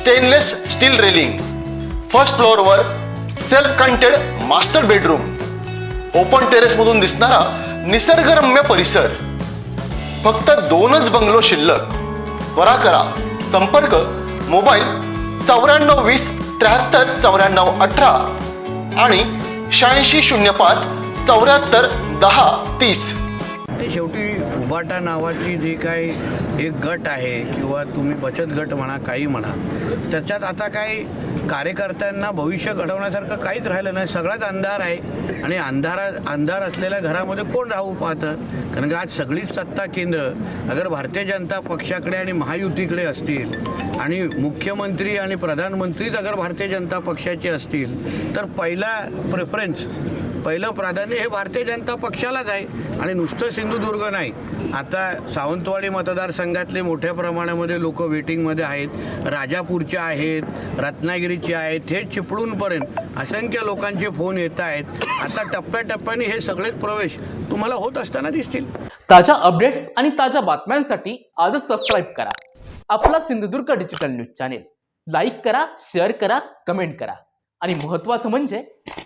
Stainless steel railing first फ्लोअरवर self contained master bedroom open टेरेसमधून दिसणारा निसर्गरम्य परिसर. फक्त दोनच बंगलो शिल्लक. त्वरा करा. संपर्क मोबाईल चौऱ्याण्णव वीस त्र्याहत्तर चौऱ्याण्णव अठरा आणि शहाऐंशी शून्य पाच चौऱ्याहत्तर दहा तीस. ते शेवटी उबाटा नावाची जी काही एक गट आहे किंवा तुम्ही बचत गट म्हणा काही म्हणा त्याच्यात आता काही कार्यकर्त्यांना भविष्य घडवण्यासारखं काहीच राहिलं नाही. सगळाच अंधार आहे आणि अंधारा अंधार असलेल्या घरामध्ये कोण राहू पाहतं? कारण का आज सगळीच सत्ता केंद्र अगर भारतीय जनता पक्षाकडे आणि महायुतीकडे असतील आणि मुख्यमंत्री आणि प्रधानमंत्रीच अगर भारतीय जनता पक्षाचे असतील तर पहिला प्रेफरन्स पहिलं प्राधान्य हे भारतीय जनता पक्षालाच आहे आणि नुसतं सिंधुदुर्ग नाही. आता सावंतवाडी मतदारसंघातले मोठ्या प्रमाणामध्ये लोक वेटिंगमध्ये आहेत राजापूरचे आहेत रत्नागिरीचे आहेत थेट चिपळूणपर्यंत असंख्य लोकांचे फोन येत आहेत. आता टप्प्याटप्प्याने हे सगळेच प्रवेश तुम्हाला होत असताना दिसतील. ताज्या अपडेट्स आणि ताज्या बातम्यांसाठी आजच सबस्क्राईब करा. आपला Sindhudurg digital news channel like करा शेअर करा कमेंट करा. आणि महत्त्वाचं म्हणजे